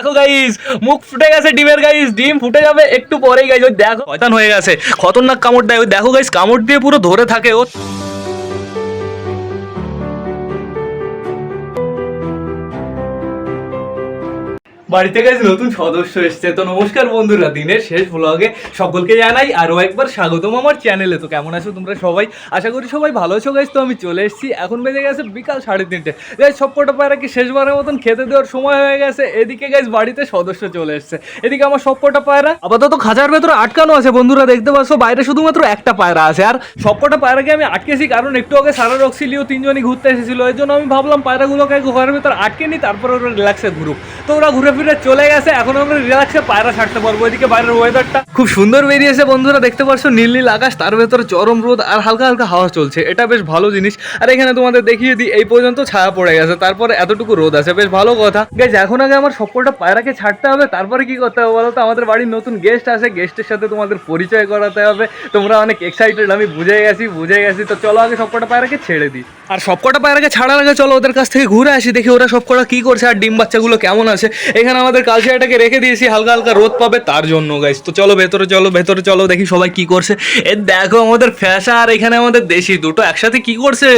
দেখে গাইস মুখ ফুটে গেছে ডিমের গাইস ডিম ফুটে যাবে একটু পরেই গাইস দেখো। শয়তান হয়ে গেছে, খতরনাক কামড় দেয় দেখো গাইস কামড় দিয়ে পুরো ধরে থাকে ও বাড়িতে গাইজ নতুন সদস্য এসছে। তো নমস্কার বন্ধুরা, দিনের শেষ ব্লগে সকলকে জানাই আরও একবার স্বাগতম আমার চ্যানেলে তো কেমন আছো তোমরা সবাই? আশা করি সবাই ভালো আছো গাইজ তো আমি চলে এসেছি। এখন বেজে গেছে বিকাল সাড়ে তিনটে। গাইজ সব কটা পায়রা কি শেষবারের মতন খেতে দেওয়ার সময় হয়ে গেছে? এদিকে গাইজ বাড়িতে সদস্য চলে এসছে। এদিকে আমার সব কটা পায়রা। আপাতত খাঁচার ভেতরে আটকানো আছে বন্ধুরা, দেখতে পাচ্ছ? বাইরে শুধুমাত্র একটা পায়রা আছে। আর সব কটা পায়রাকে আমি আটকেছি, কারণ একটু আগে সারা রক্সিলিও তিনজনই ঘুরতে এসেছিল। এই জন্য আমি ভাবলাম পায়রাগুলোকে ঘরের ভেতর আটকে নিই, তারপর ওরা রিল্যাক্সে ঘুরুক। তো ওরা ঘুরে ফিরে চলে গেছে এখন আমরা রিল্যাক্সে পায়রা ছাড়তে পারব এদিকে বাইরের ওয়েদারটা খুব সুন্দর বেরিয়েছে বন্ধুরা দেখতে পাচ্ছ নীল নীল আকাশ তার ভেতরে চরম রোদ আর হালকা হালকা হাওয়া চলছে। এটা বেশ ভালো জিনিস। আর এখানে তোমাদের দেখিয়ে দিই এই পর্যন্ত ছায়া পড়ে গেছে তারপরে এতটুকু রোদ আছে বেশ ভালো কথা। গাইজ এখন আগে আমার সবকটা পায়রাকে ছাড়তে হবে তারপরে কি করতে হবে বলো তো আমাদের বাড়ির নতুন গেস্ট আছে গেস্টের সাথে তোমাদের পরিচয় করাতে হবে। তোমরা অনেক এক্সাইটেড আমি বুঝে গেছি বুঝে গেছি। তো চলো আগে সবকটা পায়রাকে ছেড়ে দিই। আর সবকটা পায়রাকে ছাড়ার আগে চলো ওদের কাছ থেকে ঘুরে আসি দেখি ওরা সবকটা কি করছে আর ডিম বাচ্চাগুলো কেমন আছে। এখানে আমাদের কালচিয়াটাকে রেখে দিয়েছি, হালকা হালকা রোদ পাবে তার জন্য গাইস তো চলো ভেতরে চলো ভেতরে, চলো দেখি সবাই কি করছে। এ দেখো আমাদের ফ্যাশা আর এখানে আমাদের দেশি দুটো একসাথে কি করছে।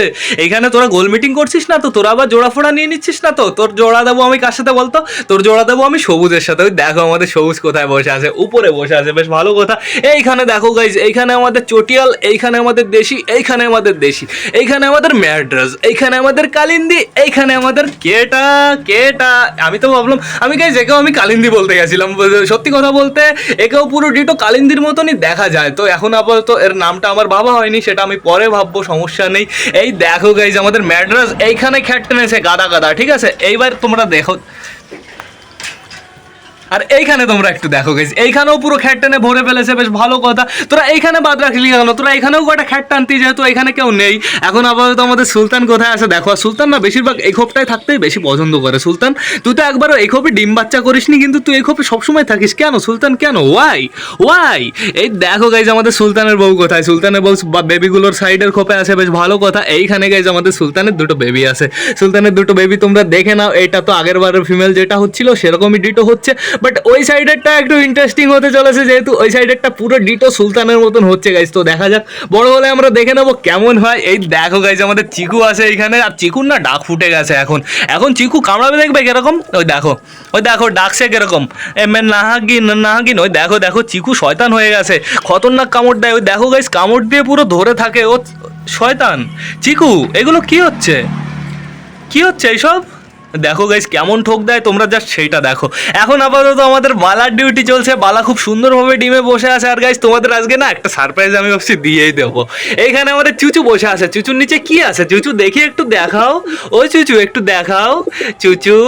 এখানে তোরা গোল মিটিং করছিস না তো? তোরা আবার জোড়া ফোড়া নিয়ে নিচ্ছিস না তো? তোর জোড়া দেবো আমি কার সাথে বলতো? তোর জোড়া দেবো আমি সবুজের সাথে। ওই দেখো আমাদের সবুজ কোথায় বসে আছে, উপরে বসে আছে, বেশ ভালো কথা। এইখানে দেখো গাইজ এইখানে আমাদের চটিয়াল, এইখানে আমাদের দেশি, এইখানে আমাদের দেশি, এইখানে আমাদের ম্যাড্রাস, এইখানে আমাদের কালিন্দি, এইখানে আমাদের কেটা কেটা। আমি তো ভাবলাম, আমি গাইজ একেও আমি কালিন্দি বলতে গেছিলাম। সত্যি কথা বলতে, একেও পুরো ডিটো কালিন্দির মতনই দেখা যায়। তো এখন আপাতত এর নামটা আমার বাবা হয়নি, সেটা আমি পরে ভাববো, সমস্যা নেই। এই দেখো গাইজ আমাদের ম্যাড্রাস এইখানে খ্যাট টেনেছে গাদা গাদা, ঠিক আছে? এইবার তোমরা দেখো। আর এইখানে তোমরা একটু দেখো গেছি এইখানেও পুরো খ্যাট টেনে ভরে ফেলেছে, বেশ ভালো কথা। তোরা এইখানে বাদ রাখলি কেন তোরা এখানেও কটা খ্যাট টানতি, যেহেতু এখানে কেউ নেই। এখন আপাতত আমাদের সুলতান কোথায় আছে দেখো, আর সুলতান না বেশিরভাগ এই খোপটাই থাকতেই বেশি পছন্দ করে। সুলতান, তুই তো একবারও এই খোপে ডিম বাচ্চা করিসনি, কিন্তু তুই এই খোপে সবসময় থাকিস। কেন? সুলতান কেন? ওয়াই ওয়াই এই দেখো গাইজ আমাদের সুলতানের বউ কোথায়? সুলতানের বউ বা বেবিগুলোর সাইডের খোপে আছে, বেশ ভালো কথা। এইখানে গাইজ আমাদের সুলতানের দুটো বেবি আছে। সুলতানের দুটো বেবি তোমরা দেখে নাও, এটা তো আগের বারের ফিমেল যেটা হচ্ছিল, সেরকমই ডিটো হচ্ছে। বাট ওই সাইডেরটা একটু ইন্টারেস্টিং হতে চলেছে, যেহেতু ওই সাইডেরটা পুরো ডিটো সুলতানের মতন হচ্ছে গাইজ তো দেখা যাক, বড় হলে আমরা দেখে নেব কেমন হয়। এই দেখো গাইজ আমাদের চিকু আছে এইখানে আর চিকুর না ডাক ফুটে গেছে এখন। এখন চিকু কামড়াবে দেখবে কীরকম? ওই দেখো ওই দেখো, ডাকছে কীরকম? এম নাহাগিন নাহাগিন, ওই দেখো দেখো, চিকু শয়তান হয়ে গেছে। খতরনাক কামড় দেয়। ওই দেখো গাইজ কামড় দিয়ে পুরো ধরে থাকে। ও শয়তান। চিকু, এগুলো কি হচ্ছে? কি হচ্ছে এইসব? দেখো গাইস কেমন ঠোক দেয়, তোমরা জাস্ট সেইটা দেখো। এখন আপাতত আমাদের বালার ডিউটি চলছে, বালা খুব সুন্দরভাবে ডিমে বসে আছে। আর গাইস তোমাদের আজকে না একটা সারপ্রাইজ আমি ভাবছি, দিয়েই দেবো। এইখানে আমাদের চুচু বসে আছে। চুচুর নিচে কি আছে? চুচু, দেখি একটু দেখাও। ও চুচু, একটু দেখাও। চুচু,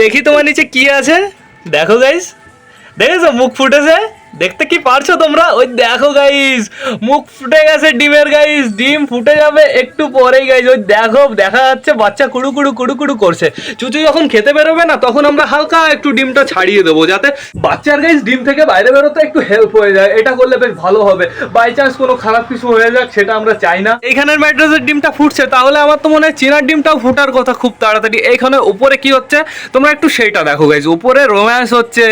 দেখি তোমার নিচে কি আছে। দেখো গাইস দেখেছ? মুখ ফুটেছে? দেখতে কি পারছ তোমরা? ওই দেখো গাইস মুখ ফুটে গেছে ডিমের গাইস ডিম ফুটে যাবে একটু পরেই গাইস ওই দেখো, দেখা যাচ্ছে বাচ্চা কুড়ু কুড়ু কুড়ু কুড়ু করছে। চুচু যখন খেতে বেরোবে না, তখন আমরা হালকা একটু ডিমটা ছাড়িয়ে দেবো যাতে বাচ্চার গাইস ডিম থেকে বাইরে বেরোতে একটু হেল্প হয়ে যায়। এটা করলে বেশ ভালো হবে। বাই চান্স কোনো খারাপ কিছু হয়ে যাক, সেটা আমরা চাই না। এইখানের ম্যাড্রাসের ডিমটা ফুটছে, তাহলে আমার তো মনে হয় চীনার ডিমটাও ফোটার কথা খুব তাড়াতাড়ি। এইখানে উপরে কি হচ্ছে? তোমরা একটু সেইটা দেখো গাইস উপরে রোম্যান্স হচ্ছে।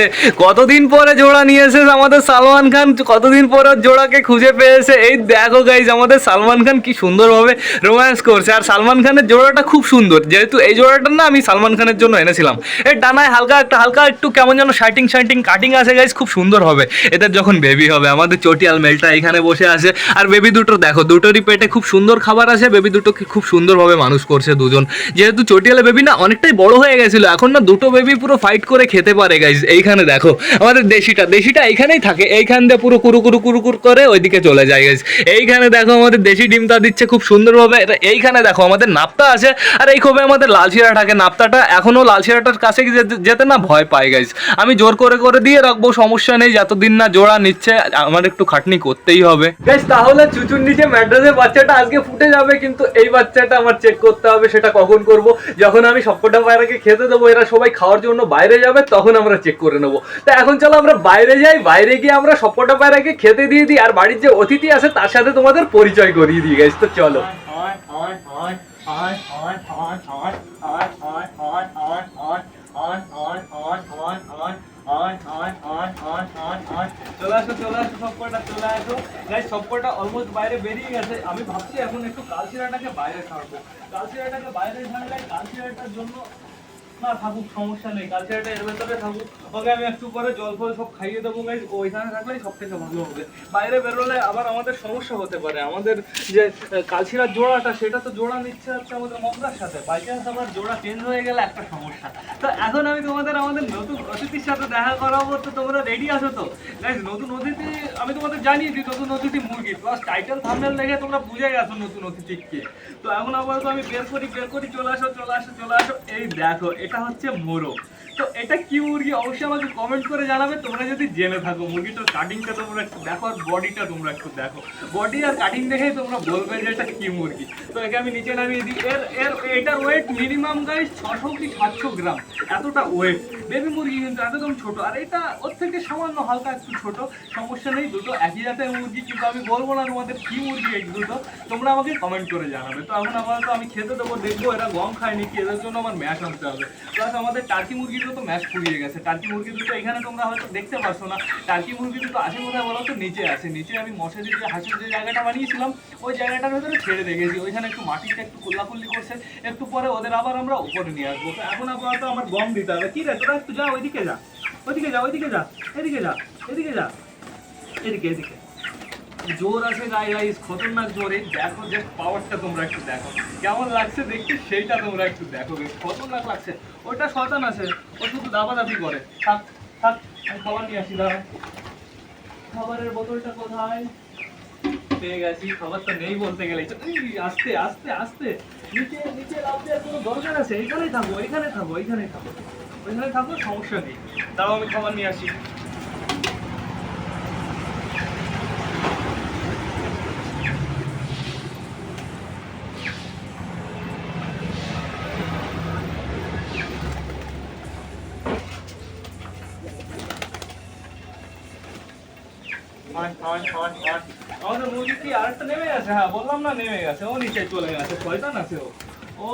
কতদিন পরে জোড়া নিয়ে এসেছে আমাদের সালমান খান কতদিন পর জোড়াকে খুঁজে পেয়েছে? এই দেখো গাইজ আমাদের সালমান খান কি সুন্দরভাবে রোম্যান্স করছে। আর সালমান খানের জোড়াটা খুব সুন্দর। যেহেতু এই জোড়াটা না আমি সালমান খানের জন্য এনেছিলাম। এই ডানায় হালকা একটা, হালকা একটু কেমন যেন শার্টিং শার্টিং কাটিং আছে গাইজ খুব সুন্দর হবে। এদের যখন বেবি হবে, আমাদের চটিয়াল মেলটা এখানে বসে আছে। আর বেবি দুটো দেখো, দুটোরই পেটে খুব সুন্দর খাবার আছে। বেবি দুটোকে খুব সুন্দরভাবে মানুষ করছে দুজন। যেহেতু চটিয়ালে বেবি না অনেকটাই বড় হয়ে গেছিল, এখন না দুটো বেবি পুরো ফাইট করে খেতে পারে গাইজ এইখানে দেখো, আমাদের দেশিটা দেশিটা এইখানেই থাকে, এইখান দিয়ে পুরো কুরু কুরু কুরু কুরু করে ওইদিকে চলে যায় গাইজ এইখানে দেখো আমাদের দেশি ডিমটা দিচ্ছে খুব সুন্দরভাবে। এইখানে দেখো আমাদের নাপ্তা আছে, আর এই খোপে আমাদের লাল শিরা থাকে। নাপ্তাটা এখনও লাল শিরাটার কাছে যেতে- না ভয় পাই গাইজ আমি জোর করে করে দিয়ে রাখব, সমস্যা নেই, যতদিন না জোড়া নিচ্ছে, আমার একটু খাটনি করতেই হবে। গাইজ তাহলে চুচুর নিচে ম্যাড্রাসের বাচ্চাটা আজকে ফুটে যাবে, কিন্তু এই বাচ্চাটা আমার চেক করতে হবে, সেটা কখন করব? যখন আমি সবকটা পায়রাকে খেতে দেবো, এরা সবাই খাওয়ার জন্য বাইরে যাবে, তখন আমরা চেক করে নেব। তা এখন চলো আমরা বাইরে যাই, বাইরে বাইরে গিয়ে আমরা সবকটা পায়রাকে খেতে দিয়ে দিই, আর বাড়ির যে অতিথি আছে তার সাথে তোমাদের পরিচয় করিয়ে দিই গাইস তো চলো। আমি ভাবছি এখন একটু কালশিরাটাকে বাইরে ছাড়বো। কালশিরাটাকে বাইরে ছাড়লে কালশিরাটার জন্য না থাকুক, সমস্যা নেই। কালচারটা এর ভেতরে থাকুক। ওকে আমি একটু পরে জল ফল সব খাইয়ে দেবো গাইজ ওইখানে থাকলেই সব থেকে ভালো হবে। বাইরে বেরোলে আবার আমাদের সমস্যা হতে পারে। আমাদের যে জোড়াটা, সেটা তো জোড়া নিচ্ছে হচ্ছে আমাদের মগদার সাথে। বাই চান্স আমার জোড়া চেঞ্জ হয়ে গেলে একটা সমস্যা। তো এখন আমি তোমাদের, আমাদের নতুন অতিথির সাথে দেখা করাবো, তো তোমরা রেডি আছো তো? গাইজ নতুন অতিথি, আমি তোমাদের জানিয়ে দিই নতুন অতিথি মুরগি। প্লাস টাইটেল থামনেল দেখে তোমরা বুঝে গেছো নতুন অতিথি কে। তো এখন আপাতত আমি বের করি বের করি, চলে আসো চলে আসো চলে আসো। এই দেখো এটা হচ্ছে মোরগ। তো এটা কি মুরগি? অবশ্যই আমাকে কমেন্ট করে জানাবে। তোমরা যদি জেনে থাকো, মুরগিটার কাটিংটা তোমরা একটু দেখো আর বডিটা তোমরা একটু দেখো। বডি আর কাটিং দেখেই তোমরা বলবে যে এটা কি মুরগি। তো একে আমি নিচে নামিয়ে দিই। এর এর, এটার ওয়েট মিনিমাম গাইস ছশো কি সাতশো গ্রাম। এতটা ওয়েট বেবি মুরগি কিন্তু একদম ছোট। আর এটা ওর থেকে সামান্য হালকা একটু ছোট। সমস্যা নেই, দুটো একই জাতের মুরগি, কিন্তু আমি বলব না তোমাদের কি মুরগি এই দুটো। তোমরা আমাকে কমেন্ট করে জানাবে। তো এখন আপাতত আমি খেতে দেবো, দেখব এরা গম খায়নি কি, এদের জন্য আমার ম্যাশ আনতে হবে। প্লাস আমাদের টার্কি মুরগিগুলো তো ম্যাশ ফুরিয়ে গেছে। টার্কি মুরগি দুটো এখানে তোমরা হয়তো দেখতে পারছ না। টার্কি মুরগি দুটো আছে কোথায় বলো তো? নিচে আছে। নিচে আমি মশারি যে হাঁসের যে জায়গাটা বানিয়েছিলাম, ওই জায়গাটার ভেতরে ছেড়ে রেখেছি ওইখানে একটু মাটিটা একটু কুল্লাকুল্লি করছে। একটু পরে ওদের আবার আমরা উপরে নিয়ে আসব। তো এখন আপাতত আমার গম দিতে হবে। কি রে, তোরা একটু যা, ওইদিকে যা। ওইদিকে যা ওইদিকে যা, এদিকে যা এদিকে যা, এদিকে এদিকে। জোর আছে গাই গাইস খতরনাক জোরে। দেখো জাস্ট পাওয়ারটা তোমরা একটু দেখো। কেমন লাগছে দেখতে, সেইটা তোমরা একটু দেখো। খতরনাক লাগছে। ওটা শতান আছে। ও শুধু দাবাদাবি করে। থাক থাক, আমি খাবার নিয়ে আসি, দাঁড়া। খাবারের বোতলটা কোথায়? পেয়ে গেছি। খাবার তো নেই বলতে গেলে। আস্তে আস্তে আস্তে। নিচে নিচে লাভ দেওয়ার কোনো দরকার আছে? এখানেই থাকো এখানে থাকো এখানে থাকো ওইখানে থাকো সমস্যা নেই। তাও আমি খাবার নিয়ে আসি। আমাদের মুরগি কি আরেকটা নেমে গেছে? হ্যাঁ বললাম না নেমে গেছে। ও নিচে চলে গেছে। শয়তান আছে ও। ও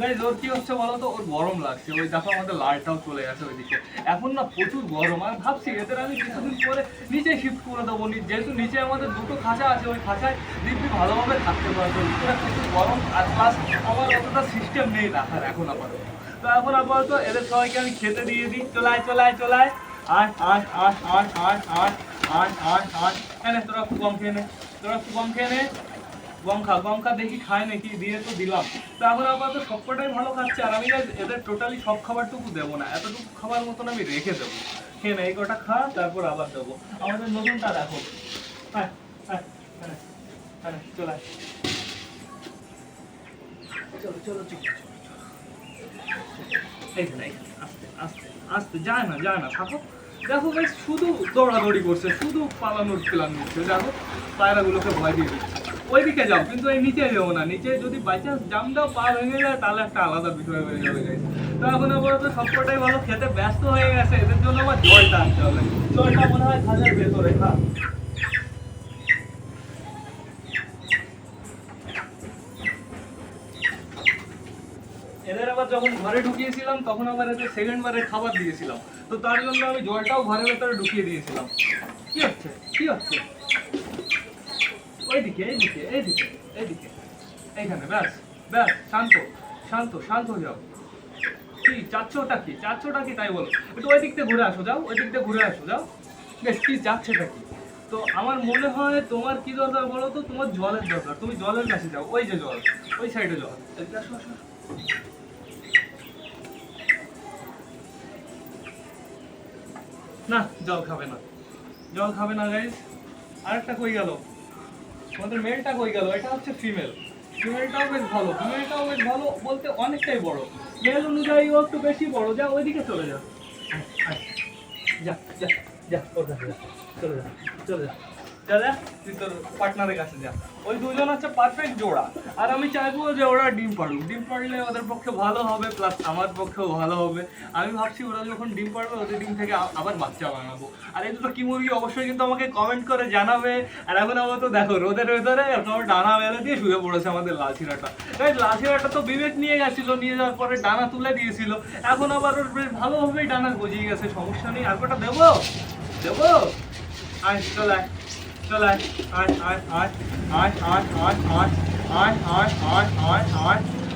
গাইজ ওর কি হচ্ছে বলো তো? ওর গরম লাগছে। ওই দেখো আমাদের লাইটটাও চলে গেছে ওইদিকে। এখন না প্রচুর গরম। আর ভাবছি, এদের আমি কিছুদিন পরে নিচে শিফট করে দেবো। যেহেতু নিচে আমাদের দুটো খাঁচা আছে, ওই খাঁচায় দিব্যি ভালোভাবে থাকতে পারবে। প্রচুর গরম। আর প্লাস আমার অতটা সিস্টেম নেই রাখার এখন আপাতত। তো এখন আপাতত এদের সবাইকে আমি খেতে দিয়ে দিই। চলায় চলায় চলায় আয় আয় আয় আয় আয় আয়। আয় আয় আয়। এনে তোরা একটু গম খেয়ে নে। তোরা একটু গম খেয়ে নে। গম খা গম খা, দেখি খায় নাকি, দিয়ে তো দিলাম। তো এখন আপাতত সবকটাই ভালো খাচ্ছে, আর আমি এদের টোটালি সব খাবারটুকু দেবো না। এতটুকু খাবার মতন আমি রেখে দেবো। খেয়ে নে, এই কটা খা, তারপর আবার দেবো। আমাদের নতুনটা দেখো। হ্যাঁ হ্যাঁ হ্যাঁ হ্যাঁ চলে। চলো চলো চলো এইখানে আস্তে আস্তে আস্তে। যায় না যায় না, থাকো। দেখো ভাই শুধু দৌড়াদৌড়ি করছে, শুধু পালানোর প্ল্যান নিচ্ছে। দেখো, পায়রাগুলোকে ভয় দিয়ে দিচ্ছে। ওইদিকে যাও, কিন্তু এই নিচে যাও না। নিচে যদি বাই চান্স জামটাও পা ভেঙে যায়, তাহলে একটা আলাদা বিষয় হয়ে যাবে তো এখন আপাতত সবকটাই ভালো, খেতে ব্যস্ত হয়ে গেছে, এদের জন্য আমার জলটা আনতে হবে। জলটা মনে হয় খাঁচার ভেতরে হ্যাঁ এদের আবার যখন ঘরে ঢুকিয়েছিলাম, তখন আবার এদের সেকেন্ড বারের খাবার দিয়েছিলাম। তো তার জন্য আমি জলটাও ঘরের ভেতরে ঢুকিয়ে দিয়েছিলাম। কি হচ্ছে? কি হচ্ছে? ওইদিকে, এইদিকে এইদিকে এইদিকে। এইখানে, ব্যাস ব্যাস, শান্ত শান্ত শান্ত হয়ে যাও। কি, চাচ্ছোটা কি? চাচ্ছোটা কি তাই বলো। একটু ওই দিক থেকে ঘুরে আসো, যাও, ওই দিক থেকে ঘুরে আসো, যাও। বেশ, কি যাচ্ছেটা কি? তো আমার মনে হয় তোমার কি দরকার বলো তো? তোমার জলের দরকার। তুমি জলের কাছে যাও, ওই যে জল, ওই সাইডে জল। আসো আসো। না, জল খাবে না। জল খাবে না গাইস আরেকটা কই গেল? আমাদের মেলটা কই গেল? এটা হচ্ছে ফিমেল ফিমেলটাও বেশ ভালো। ফিমেলটাও বেশ ভালো বলতে অনেকটাই বড়। মেল অনুযায়ী ও একটু বেশি বড়। যা, ওইদিকে চলে যা। যা যা যা, ওর যা। চলে যা চলে যা। যা। ওই দুজন হচ্ছে পারফেক্ট জোড়া। আর আমি চাইব যে ওরা ডিম ডিম পাড়লে ওদের পক্ষে ভালো হবে প্লাস আমার পক্ষেও ভালো হবে। আমি ভাবছি ওরা যখন ডিম পাড়বে, ওদের ডিম থেকে আবার বাচ্চা বানাবো। আর এই দুটো মুরগি অবশ্যই কিন্তু আমাকে কমেন্ট করে জানাবে। আর এখন আবার তো দেখো, রোদের ভেতরে ডানা বেলা দিয়ে শুয়ে পড়েছে আমাদের লাচিরাটা তাই তো বিবেক নিয়ে গেছিল, নিয়ে যাওয়ার পরে ডানা তুলে দিয়েছিল। এখন আবার ওর বেশ ভালোভাবেই ডানা গজিয়ে গেছে, সমস্যা নেই। আর কটা দেবো? দেবো? আয়, চল চল আয় আয় আয় আয় আয় আয় আয় আয়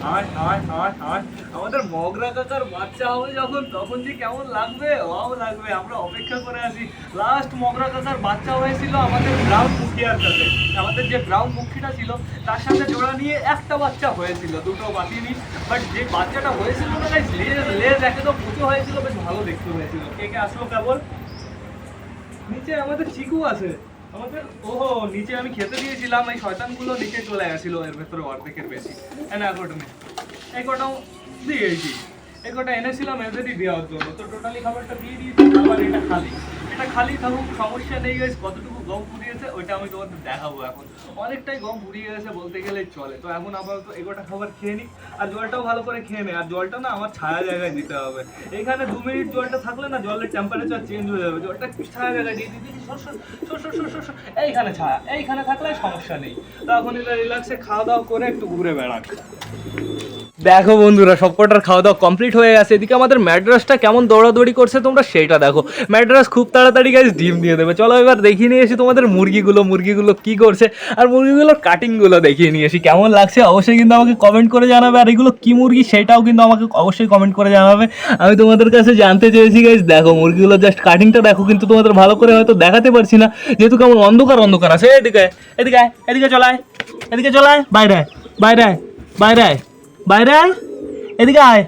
আয় আয় আয় আয় আমাদের মগরা কাকার বাচ্চা হবে যখন তখন যে কেমন লাগবে ওয়াও লাগবে আমরা অপেক্ষা করে আছি লাস্ট মগরা কাকার বাচ্চা হয়েছিল আমাদের ব্রাউন মুখিয়ার সাথে আমাদের যে ব্রাউন মুখিটা ছিল তার সাথে জোড়া নিয়ে একটা বাচ্চা হয়েছিল দুটো বাতিনি বাট যে বাচ্চাটা হয়েছিল না লেজ লেজ একে তো পুজো হয়েছিল বেশ ভালো দেখতে হয়েছিল কে কে আসলো কেবল নিচে আমাদের চিকু আছে আমাদের ওহো, নিচে আমি খেতে দিয়েছিলাম, এই শয়তানগুলো নিচে চলে গেছিল, এর ভেতরে অর্ধেকের বেশি। না কটা নেই। এই কটাও দিয়েছি। এই কটা এনেছিলাম, এদেরই দেওয়ার জন্য। তো টোটালি খাবারটা দিয়ে দিয়েছি আবার এটা খালি। এটা খালি থাকুক, সমস্যা নেই গেছে কতটুকু গম পুড়িয়েছে ওইটা আমি তোমাদের দেখাবো এখন। অনেকটাই গম পুড়িয়ে গেছে বলতে গেলে চলে। তো এখন আপাতত এগোটা খাবার খেয়ে নিই আর জলটাও ভালো করে খেয়ে নেই আর জলটা না আমার ছায়া জায়গায় দিতে হবে। এখানে দু মিনিট জলটা থাকলে না জলের টেম্পারেচার চেঞ্জ হয়ে যাবে। জলটা একটু ছায়া জায়গায় দিয়ে দিদি। এইখানে ছায়া। এইখানে থাকলে সমস্যা নেই। তো এখন এটা রিল্যাক্সে খাওয়া দাওয়া করে একটু ঘুরে বেড়াক। দেখো বন্ধুরা, সবকটার খাওয়া দাওয়া কমপ্লিট হয়ে গেছে। এদিকে আমাদের ম্যাড্রাসটা কেমন দৌড়াদৌড়ি করছে তোমরা সেইটা দেখো। ম্যাড্রাস খুব তাড়াতাড়ি গাছ ডিম দিয়ে দেবে। চলো এবার দেখিয়ে নিয়ে এসি তোমাদের মুরগিগুলো মুরগিগুলো কি করছে। আর মুরগিগুলোর কাটিংগুলো দেখিয়ে নিয়ে এসি কেমন লাগছে অবশ্যই কিন্তু আমাকে কমেন্ট করে জানাবে। আর এগুলো কি মুরগি সেটাও কিন্তু আমাকে অবশ্যই কমেন্ট করে জানাবে। আমি তোমাদের কাছে জানতে চেয়েছি গাইজ দেখো মুরগিগুলো জাস্ট কাটিংটা দেখো, কিন্তু তোমাদের ভালো করে হয়তো দেখাতে পারছি না। যেহেতু কেমন অন্ধকার অন্ধকার আছে। এদিকে এদিকে এদিকে চলায় এদিকে চলায় বাইরে বাইরে বাইরে বাইরে এদিকে আয়।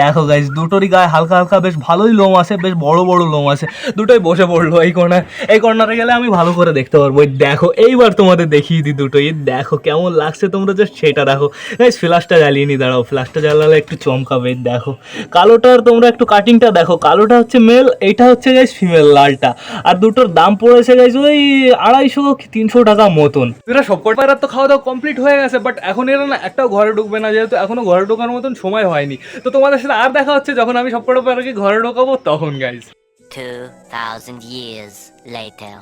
দেখো গাইজ দুটোরই গায়ে হালকা হালকা বেশ ভালোই লোম আছে, বেশ বড় বড় লোম আছে। দুটোই বসে পড়ল এই কর্নার এই কর্নারে গেলে আমি ভালো করে দেখতে পারব। দেখো, এইবার তোমাদের দেখিয়ে দিই দুটোই দেখো, কেমন লাগছে তোমরা জাস্ট সেটা দেখো। গাইজ ফ্ল্যাশটা জ্বালিয়ে নি দাঁড়াও ফ্ল্যাশটা জ্বালালে একটু চমকাবে, দেখো। কালোটার তোমরা একটু কাটিংটা দেখো। কালোটা হচ্ছে মেল এইটা হচ্ছে গাইজ ফিমেল লালটা। আর দুটোর দাম পড়েছে গাইজ ওই আড়াইশো কি তিনশো টাকা মতন। এরা সবকট পায়রার তো খাওয়া দাওয়া কমপ্লিট হয়ে গেছে বাট এখন এরা না একটাও ঘরে ঢুকবে না, যেহেতু এখনও ঘরে ঢোকার মতন সময় হয়নি। তো তোমাদের সাথে আর দেখা হচ্ছে যখন আমি সবকটা পারকে ঘরে ঢোকাবো তখন গাইজ 2,000 years later.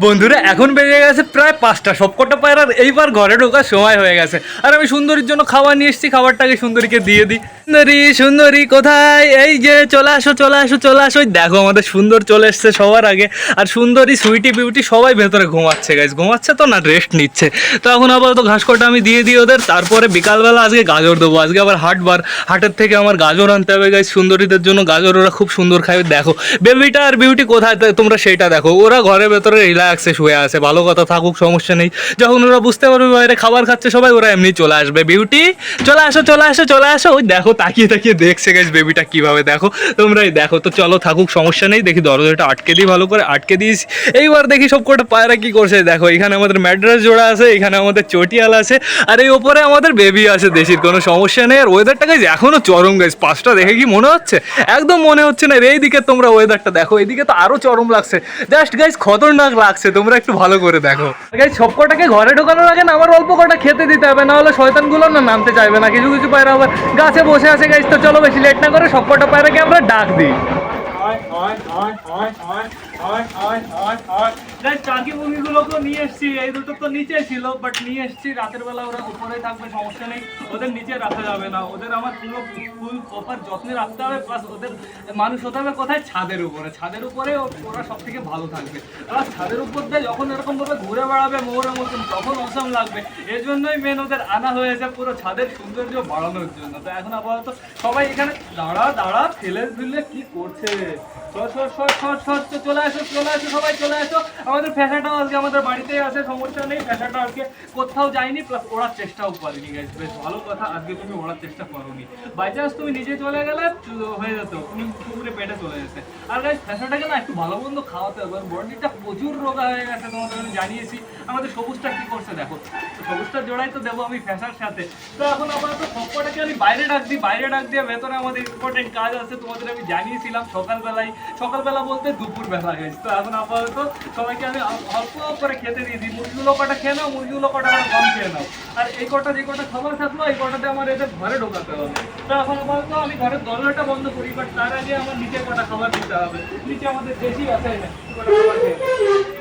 বন্ধুরা এখন বেজে গেছে প্রায় পাঁচটা। সবকটা পায়রার এইবার ঘরে ঢোকার সময় হয়ে গেছে। আর আমি সুন্দরীর জন্য খাবার নিয়ে এসেছি। খাবারটাকে সুন্দরীকে দিয়ে দিই। সুন্দরী সুন্দরী কোথায়? এই যে চলে আসো চলে আসো চলে আসো। দেখো আমাদের সুন্দর চলে এসছে সবার আগে। আর সুন্দরী, সুইটি, বিউটি সবাই ভেতরে ঘুমাচ্ছে গাইজ ঘুমাচ্ছে তো না রেস্ট নিচ্ছে। তো এখন আপাতত ঘাস কটা আমি দিয়ে দিই ওদের। তারপরে বিকালবেলা আজকে গাজর দেবো। আজকে আবার হাটবার হাটের থেকে আমার গাজর আনতে হবে গাইজ সুন্দরীদের জন্য গাজর ওরা খুব সুন্দর খাবে দেখো বেবিটা আর বিউটি কোথায়? তোমরা সেটা দেখো। ওরা ঘরের ভেতরে রিল্যাক্সে শুয়ে আছে। ভালো কথা থাকুক, সমস্যা নেই। যখন ওরা বুঝতে পারবে বাইরে খাবার খাচ্ছে, সবাই ওরা এমনি চলে আসবে। বিউটি, চলে আসো চলে আসো চলে আসো। ওই দেখো তাকিয়ে তাকিয়ে দেখছে গেছ বেবিটা কীভাবে, দেখো? তোমরাই দেখো। তো চলো থাকুক, সমস্যা নেই। দেখি দরজাটা আটকে দিই, ভালো করে আটকে দিস। এইবার দেখি সব কটা পায়রা কি করছে। দেখো, এখানে আমাদের ম্যাড্রাস জোড়া আছে, এখানে আমাদের চটিয়াল আছে, আর এই ওপরে আমাদের বেবি আছে দেশির, কোনো সমস্যা নেই। আর ওয়েদারটা গাইজ এখনও চরম গাইজ পাঁচটা দেখে কি মনে হচ্ছে? একদম মনে হচ্ছে না। আর এইদিকে তোমরা ওয়েদারটা দেখো, এইদিকে তো আরও চরম লাগছে। জাস্ট গাইজ খতরনাক লাগছে। তোমরা একটু ভালো করে দেখো। গাইজ সব কটাকে ঘরে ঢোকানোর আগে না, আমার অল্প কটা খেতে দিতে হবে, না হলে শয়তানগুলো না নামতে চাইবে না। কিছু কিছু পায়রা আবার গাছে বসে আছে গাইজ তো চলো বেশি লেট না করে সব কটা পায়রাকে আমরা ডাক দিই। হয় হয় হয় হয় হয় হয় হয় হয় চাকি মুরগিগুলোকেও নিয়ে এসেছি। এই দুটো তো নিচে ছিল বাট নিয়ে এসেছি। রাতের বেলা ওরা থাকবে, সমস্যা নেই। ওদের নিচে রাখা যাবে না। ওদের আমার পুরো ফুল প্রপার যত্নে রাখতে হবে প্লাস ওদের মানুষ হতে হবে কোথায়? ছাদের উপরে। ছাদের উপরে ওরা সব থেকে ভালো থাকবে। প্লাস ছাদের উপর দিয়ে যখন এরকম ভাবে ঘুরে বেড়াবে মোহরের মতন, তখন অসম লাগবে। এর জন্যই মেন ওদের আনা হয়েছে পুরো ছাদের সৌন্দর্য বাড়ানোর জন্য। তো এখন আপাতত সবাই এখানে দাঁড়া দাঁড়া ফেলে ফেলে কি করছে? সর সর তো চলে আসো চলে আসো সবাই, চলে আসো। আমাদের ফ্যাশনটাও আজকে আমাদের বাড়িতেই আছে, সমস্যা নেই, ফ্যাশনটা আজকে কোথাও যায়নি প্লাস ওড়ার চেষ্টাও করেনি গাইজ বেশ ভালো কথা, আজকে তুমি ওড়ার চেষ্টা করোনি। বাই চান্স তুমি নিজে চলে গেলে হয়ে যেত, তুমি পুকুরে পেটে চলে যেতে। আর গাইজ ফ্যাশনটাকে না একটু ভালো মন্দ খাওয়াতে হবে বডিটা প্রচুর রোগা হয়ে গেছে, তোমাদের আমি জানিয়েছি। আমাদের সবুজটা কি করছে দেখো? সবুজটা জোড়াই তো দেবো আমি ফ্যাশার সাথে। তো এখন আপাতত সবকটাকে আমি বাইরে ডাক দিই, বাইরে ডাক দিয়ে ভেতরে আমাদের ইম্পর্টেন্ট কাজ আছে, তোমাদের আমি জানিয়েছিলাম সকালবেলায়। সকালবেলা বলতে দুপুর বেলা গেছে তো এখন আপাতত সবাইকে আমি অল- অল্প করে খেতে দিয়ে দিই। মুরগিগুলো কটা খেয়ে নাও, মুরগিগুলো কটা করে কম খেয়ে নাও। আর এই কটা যে কটা খাবার থাকল, এই কটাতে আমার এদের ঘরে ঢোকাতে হবে। তো এখন আপাতত আমি ঘরের দরজাটা বন্ধ করি বাট তার আগে আমার নিচে কটা খাবার দিতে হবে। নিচে আমাদের দেশি আছে কটা খাবার খেয়ে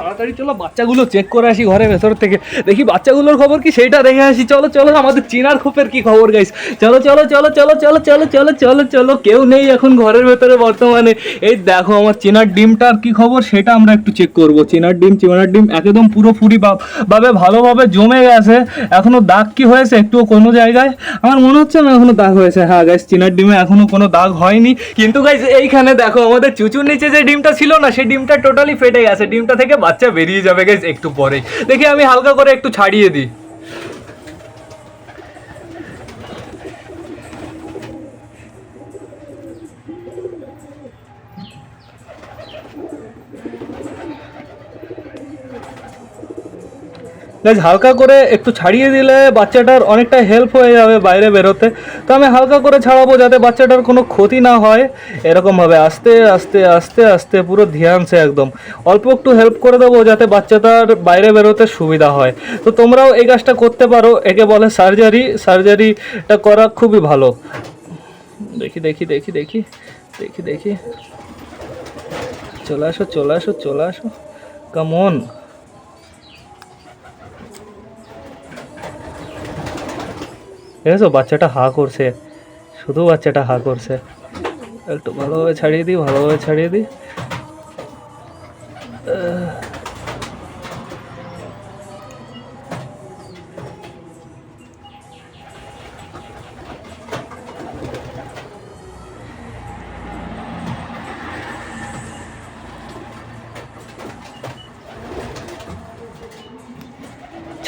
তাড়াতাড়ি চলো, বাচ্চাগুলো চেক করে আসি ঘরের ভেতর থেকে। দেখি বাচ্চাগুলোর খবর কি, সেইটা দেখে আসি। চলো চলো, আমাদের চিনার খোপের কি খবর গাইস চলো চলো চলো চলো চলো চলো চলো চলো চলো, কেউ নেই এখন ঘরের ভেতরে বর্তমানে। এই দেখো, আমার চিনার ডিমটার কি খবর, সেটা আমরা একটু চেক করব। চিনার ডিম চিনার ডিম একদম পুরোপুরি ভাবে ভালোভাবে জমে গেছে। এখনও দাগ কি হয়েছে একটু কোনো জায়গায়? আমার মনে হচ্ছে না এখনও দাগ হয়েছে। হ্যাঁ গাইস চিনার ডিমে এখনও কোনো দাগ হয়নি। কিন্তু গাইস এইখানে দেখো, আমাদের চুচুর নিচে যে ডিমটা ছিল না, সেই ডিমটা টোটালি ফেটে গেছে। ডিমটা থেকে বাচ্চা বেরিয়ে যাবে গেছে একটু পরেই। দেখি আমি হালকা করে একটু ছাড়িয়ে দিই। গাইজ হালকা করে একটু ছাড়িয়ে দিলে বাচ্চাটার অনেকটা হেল্প হয়ে যাবে বাইরে বেরোতে। তো আমি হালকা করে ছাড়াবো যাতে বাচ্চাটার কোনো ক্ষতি না হয়। এরকমভাবে আস্তে আস্তে আস্তে আস্তে পুরো ধ্যানসে একদম। অল্প একটু হেল্প করে দেবো যাতে বাচ্চাটার বাইরে বেরোতে সুবিধা হয়। তো তোমরাও এই কাজটা করতে পারো। একে বলে সার্জারি সার্জারিটা করা খুবই ভালো। দেখি দেখি দেখি দেখি দেখি দেখি। চলে আসো চলে আসো চলে আসো। কেমন দেখেছ বাচ্চাটা হা করছে, শুধু বাচ্চাটা হা করছে। একটু ভালোভাবে ছাড়িয়ে দিই, ভালোভাবে ছাড়িয়ে দিই।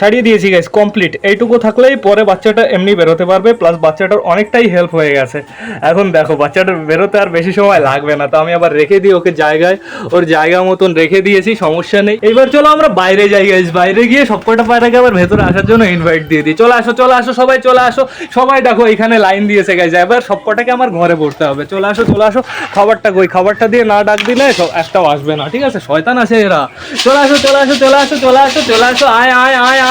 ছাড়িয়ে দিয়েছি গাইস কমপ্লিট এইটুকু থাকলেই পরে বাচ্চাটা এমনি বেরোতে পারবে প্লাস বাচ্চাটার অনেকটাই হেল্প হয়ে গেছে। এখন দেখো বাচ্চাটার বেরোতে আর বেশি সময় লাগবে না, তো আমি আবার রেখে দিই ওকে জায়গায়। ওর জায়গা মতন রেখে দিয়েছি, সমস্যা নেই। এবার চলো আমরা বাইরে যাই গাইস বাইরে গিয়ে সবকটা পায়রাকে আবার ভেতরে আসার জন্য ইনভাইট দিয়ে দিই। চলে আসো চলে আসো, সবাই চলে আসো। সবাই দেখো, এখানে লাইন দিয়েছে গাইস এবার সবকটাকে আমার ঘরে পড়তে হবে। চলে আসো চলে আসো, খাবারটা কই? খাবারটা দিয়ে না ডাক দিলে একটাও আসবে না, ঠিক আছে? শয়তান আছে এরা। চলে আসো চলে আসো চলে আসো চলে আসো চলে আসো, আয় আয় আয় আয়।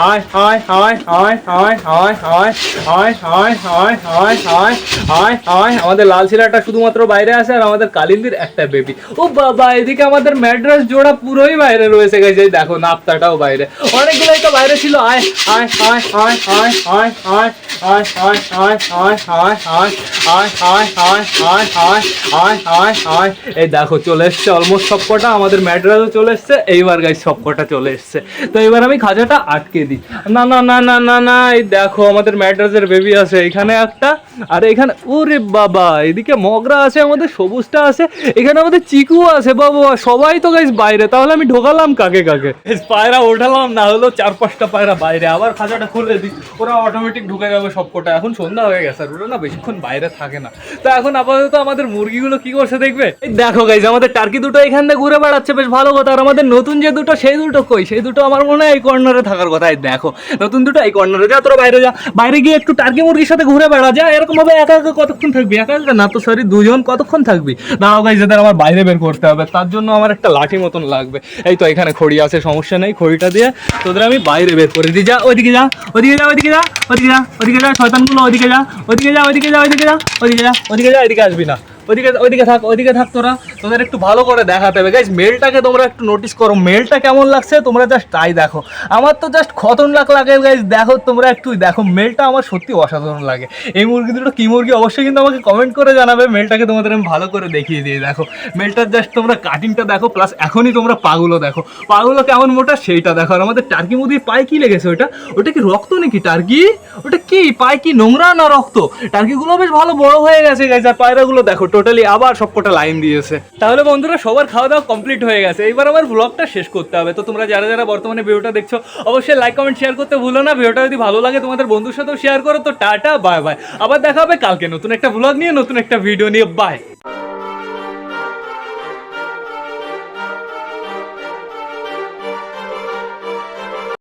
আয় আয় আয় আয় আয় আয় আয় আয় আয় আয় আয় আয় আয় আয় আমাদের লাল শিলাটা শুধুমাত্র বাইরে আছে আর আমাদের কালিন্দির একটা বেবি ও বাবা এদিকে আমাদের ম্যাড্রাস জোড়া পুরোই বাইরে রয়েছে গেছে দেখো নাপ্তাটাও বাইরে অনেকগুলোই তো বাইরে ছিল আয় আয় আয় আয় আয় আয় আয় আয় আয় আয় আয় আয় আয় আয় আয় আয় এই দেখো চলে এসছে অলমোস্ট সবকটা আমাদের ম্যাড্রাসও চলে এসছে এইবার গাইজ সবকটা চলে এসছে তো এবার আমি খাঁচাটা আটকে দিই। না না না না না না এই দেখো আমাদের ম্যাড্রাসের বেবি আছে এখানে একটা আর এখানে ওরে বাবা এদিকে মগরা আছে আমাদের সবুজটা আছে এখানে আমাদের চিকু আছে বাবা সবাই তো গাইজ বাইরে তাহলে আমি ঢোকালাম কাকে কাকে? পায়রা ওঠালাম না হলো চার পাঁচটা পায়রা বাইরে আবার খাঁচাটা খুলে দিই ওরা অটোমেটিক ঢুকে যাবে সব সবকটা এখন সন্ধ্যা হয়ে গেছে আর ওরা না বেশিক্ষণ বাইরে থাকে না। তো এখন আপাতত আমাদের মুরগিগুলো কি করছে দেখবে? এই দেখো গাইজ আমাদের টার্কি দুটো এখান থেকে ঘুরে বেড়াচ্ছে বেশ ভালো কথা আর আমাদের নতুন যে দুটো সেই দুটো কই? সেই দুটো আমার মনে হয় এই কর্নারে থাকার কথা দেখো নতুন দুটো এই কর্নারে যা তোরা বাইরে যা বাইরে গিয়ে একটু টার্কি মুরগির সাথে ঘুরে বেড়া যা এরকম ভাবে একা একা কতক্ষণ থাকবি একা একা না তো সরি দুজন কতক্ষণ থাকবি দাঁড়াও গাইজ এদের আমার বাইরে বের করতে হবে তার জন্য আমার একটা লাঠি মতন লাগবে এই তো এখানে খড়ি আছে সমস্যা নেই খড়িটা দিয়ে তোদের আমি বাইরে বের করে দিই যা ওইদিকে যা ওইদিকে যা ওইদিকে যা ওইদিকে যা ওইদিকে যা শয়তানগুলো ওইদিকে যা ওইদিকে যা ওইদিকে যা ওইদিকে যা ওইদিকে যা ওইদিকে যা এদিকে আসবি না ওইদিকে ওইদিকে থাক ওইদিকে থাক তোরা। তোদের একটু ভালো করে দেখাতে হবে। গাইজ মেলটাকে তোমরা একটু নোটিস করো। মেলটা কেমন লাগছে তোমরা জাস্ট তাই দেখো। আমার তো জাস্ট খতরনাক লাগে গাইজ দেখো, তোমরা একটু দেখো। মেলটা আমার সত্যি অসাধারণ লাগে। এই মুরগি দুটো কী মুরগি? অবশ্যই কিন্তু আমাকে কমেন্ট করে জানাবে। মেলটাকে তোমাদের আমি ভালো করে দেখিয়ে দিয়ে দেখো। মেলটার জাস্ট তোমরা কাটিংটা দেখো প্লাস এখনই তোমরা পাগুলো দেখো। পাগুলো কেমন মোটা? সেইটা দেখো। আর আমাদের টার্কি মুরগির পায়ে কি লেগেছে ওটা ওটা কি রক্ত নাকি টার্কি ওটা কি? পায়ে কি নোংরা না রক্ত? টার্কিগুলো বেশ ভালো বড় হয়ে গেছে গাইজ আর পায়রাগুলো দেখো টোটালি আবার সবকটা লাইন দিয়েছে। তাহলে বন্ধুরা, সবার খাওয়া দাওয়া কমপ্লিট হয়ে গেছে। এবার আমার ব্লগটা শেষ করতে হবে। তো তোমরা যারা যারা বর্তমানে ভিডিওটা দেখছ, অবশ্যই লাইক কমেন্ট শেয়ার করতে ভুলো না। ভিডিওটা যদি ভালো লাগে তোমাদের বন্ধুর সাথেও শেয়ার করো। তো টাটা বাই বাই আবার দেখা হবে কালকে নতুন একটা ব্লগ নিয়ে, নতুন একটা ভিডিও নিয়ে। বাই